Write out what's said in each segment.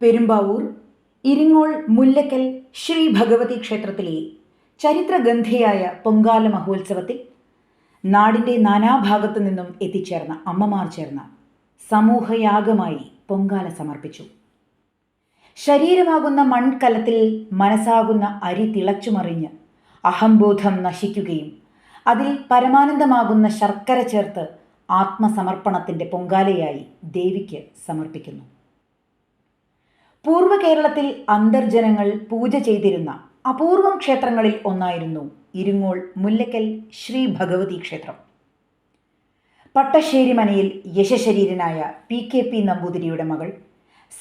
പെരുമ്പാവൂർ ഇരിങ്ങോൾ മുല്ലക്കൽ ശ്രീ ഭഗവതി ക്ഷേത്രത്തിലെ ചരിത്രഗന്ധിയായ പൊങ്കാല മഹോത്സവത്തിൽ നാടിന്റെ നാനാഭാഗത്തു നിന്നും എത്തിച്ചേർന്ന അമ്മമാർ ചേർന്ന സമൂഹയാഗമായി പൊങ്കാല സമർപ്പിച്ചു. ശരീരമാകുന്ന മൺകലത്തിൽ മനസ്സാകുന്ന അരി തിളച്ചുമറിഞ്ഞ് അഹംബോധം നശിക്കുകയും അതിൽ പരമാനന്ദമാകുന്ന ശർക്കര ചേർത്ത് ആത്മസമർപ്പണത്തിന്റെ പൊങ്കാലയായി ദേവിക്ക് സമർപ്പിക്കുന്നു. പൂർവ കേരളത്തിൽ അന്തർജനങ്ങൾ പൂജ ചെയ്തിരുന്ന അപൂർവം ക്ഷേത്രങ്ങളിൽ ഒന്നായിരുന്നു ഇരുങ്ങോൾ മുല്ലക്കൽ ശ്രീ ഭഗവതി ക്ഷേത്രം. പട്ടശ്ശേരി മനയിൽ യശശരീരനായ പി കെ പി നമ്പൂതിരിയുടെ മകൾ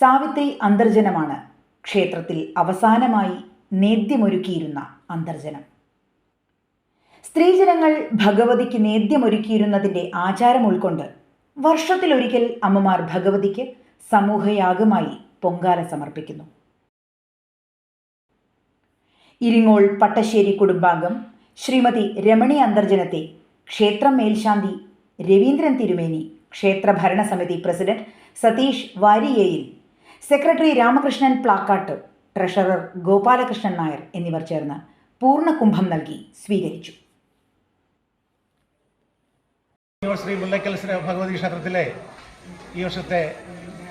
സാവിത്രി അന്തർജനമാണ് ക്ഷേത്രത്തിൽ അവസാനമായി നേദ്യമൊരുക്കിയിരുന്ന അന്തർജനം. സ്ത്രീജനങ്ങൾ ഭഗവതിക്ക് നേദ്യമൊരുക്കിയിരുന്നതിന്റെ ആചാരം ഉൾക്കൊണ്ട് വർഷത്തിലൊരിക്കൽ അമ്മമാർ ഭഗവതിക്ക് സമൂഹയാഗമായി പൊങ്കാല സമർപ്പിക്കുന്നു. ഇരിങ്ങോൾ പട്ടശ്ശേരി കുടുംബാംഗം ശ്രീമതി രമണി അന്തർജനത്തെ ക്ഷേത്രം മേൽശാന്തി രവീന്ദ്രൻ തിരുമേനി ക്ഷേത്ര ഭരണസമിതി പ്രസിഡന്റ് സതീഷ് വാരിയേയിൽ സെക്രട്ടറി രാമകൃഷ്ണൻ പ്ലാക്കാട്ട് ട്രഷറർ ഗോപാലകൃഷ്ണൻ നായർ എന്നിവർ ചേർന്ന് പൂർണകുംഭം നൽകി സ്വീകരിച്ചു. ശ്രീ മുല്ലക്കൽ ഭഗവതി ക്ഷേത്രത്തിലെ ഈ വർഷത്തെ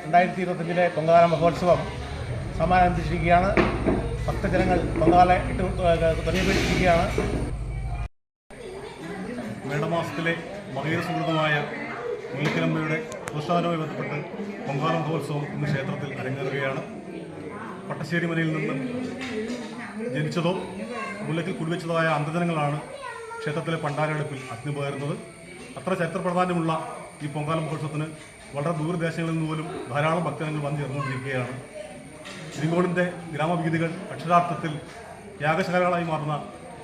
രണ്ടായിരത്തി ഇരുപത്തഞ്ചിലെ പൊങ്കാല മഹോത്സവം സമാരംഭിച്ചിരിക്കുകയാണ്. ഭക്തജനങ്ങൾ പൊങ്കാല ഇട്ട് തുടങ്ങിയിരിക്കുകയാണ് മേടമാസത്തിലെ മകീര സുഹൃതമായ മുല്ലക്കലമ്മയുടെ ഉത്സാഹവുമായി ബന്ധപ്പെട്ട് പൊങ്കാല മഹോത്സവം ഇന്ന് ക്ഷേത്രത്തിൽ അരങ്ങേറുകയാണ്. പട്ടശ്ശേരി മനയിൽ നിന്ന് ജനിച്ചതോ മുല്ലക്കിൽ കുടിവെച്ചതായ അന്തജനങ്ങളാണ് ക്ഷേത്രത്തിലെ പണ്ടാരടുപ്പിൽ അഗ്നി പകരുന്നത് അത്ര ചരിത്ര പ്രാധാന്യമുള്ള ഈ പൊങ്കാല മഹോത്സവത്തിന് വളരെ ദൂരദേശങ്ങളിൽ നിന്ന് പോലും ധാരാളം ഭക്തജനങ്ങൾ വന്നു ചേർന്നുകൊണ്ടിരിക്കുകയാണ്. ഇരിങ്ങോടിന്റെ ഗ്രാമവീതികൾ അക്ഷരാർത്ഥത്തിൽ യാഗശാലകളായി മാറുന്ന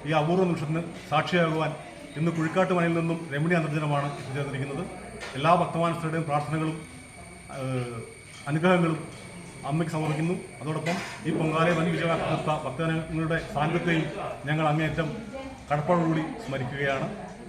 ഈ അപൂർവ നിമിഷത്തിന് സാക്ഷിയാകുവാൻ ഇന്ന് കുഴിക്കാട്ട് മനയിൽ നിന്നും രമണി അന്തർജനമാണ് എത്തിച്ചേർന്നിരിക്കുന്നത് എല്ലാ ഭക്തമാനസ്ഥരുടെയും പ്രാർത്ഥനകളും അനുഗ്രഹങ്ങളും അമ്മയ്ക്ക് സമർപ്പിക്കുന്നു. അതോടൊപ്പം ഈ പൊങ്കാലയെ വൻ വിജയമാക്കി നിർത്ത ഭക്തജനങ്ങളുടെ സാന്നിധ്യത്തെയും ഞങ്ങൾ അങ്ങേയറ്റം കടപ്പാടോടുകൂടി സ്മരിക്കുകയാണ്.